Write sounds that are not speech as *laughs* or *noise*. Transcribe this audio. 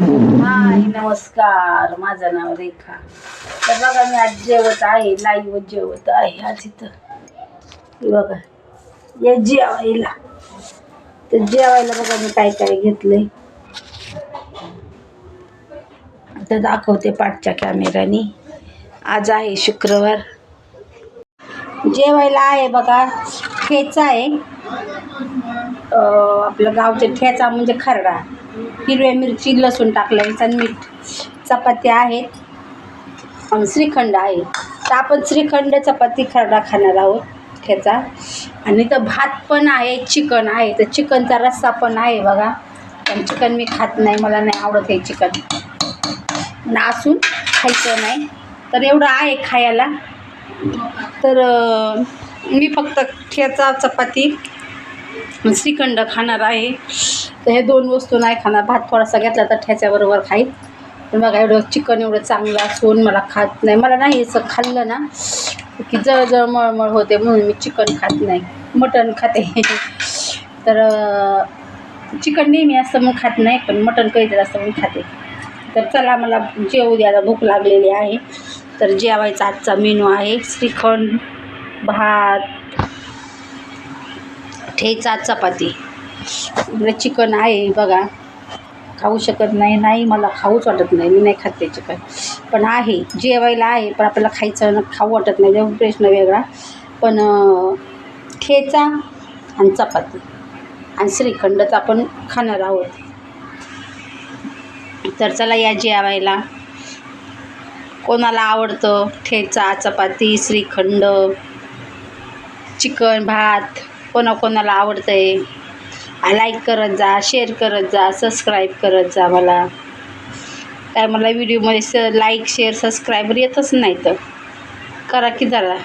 हाय नमस्कार. माझं नाव रेखा. तर बघा मी आज जेवत आहे लाईव्ह जेवत आहे आज इथं. बघा या जेवायला. तर जेवायला बघा मी काय काय घेतलंय. तर दाखवते पाठच्या कॅमेऱ्याने आज आहे शुक्रवार. जेवायला आहे बघा. ठेचा आहे. आपलं गावचे ठेचा म्हणजे खरडा. हिरव्या मिरची लसूण टाकलं आणि मीठ. चपात्या आहेत. आणि श्रीखंड आहे. तर आपण श्रीखंड चपाती खरडा खाणार आहोत ठेचा. आणि तर भात पण आहे चिकन आहे. तर चिकनचा रस्सा पण आहे बघा. पण चिकन मी खात नाही मला नाही आवडत हे चिकन. नासून खायचं नाही. तर एवढं आहे खायला. तर मी फक्त ठेचा चपाती श्रीखंड खाणार आहे. तर हे दोन वस्तू नाही खाणार. भात थोडासा घेतला तर ठेच्याबरोबर खाईल. पण बघा एवढं चिकन एवढं चांगलं असून मला खात नाही. मला नाही असं खाल्लं ना की जळजळ मळमळ होते म्हणून मी चिकन खात नाही. मटण खाते. *laughs* तर चिकन नेहमी असं मग खात नाही पण मटण कधीतरी असतं मग खाते. तर चला मला जेवू द्यायला भूक लागलेली आहे. तर जेवायचा आजचा मेनू आहे श्रीखंड. भात. ठेचा चपाती. इकडे चिकन आहे बघा. खाऊ शकत नाही नाही मला खाऊच वाटत नाही मी नाही खात ते चिकन. पण आहे जेवायला आहे पण आपल्याला खायचं खाऊ वाटत नाही जेव्हा प्रश्न वेगळा. पण ठेचा आणि चपाती. आणि श्रीखंडच आपण खाणार आहोत. तर चला या जेवायला. कोणाला आवडतं ठेचा चपाती श्रीखंड? चिकन भात कोणाकोणाला आवडतं आहे लाईक करत जा शेअर करत जा सबस्क्राईब करत जा मला. काय मला व्हिडिओमध्ये स लाईक शेअर सबस्क्रायबर येतच नाही तर करा की जरा.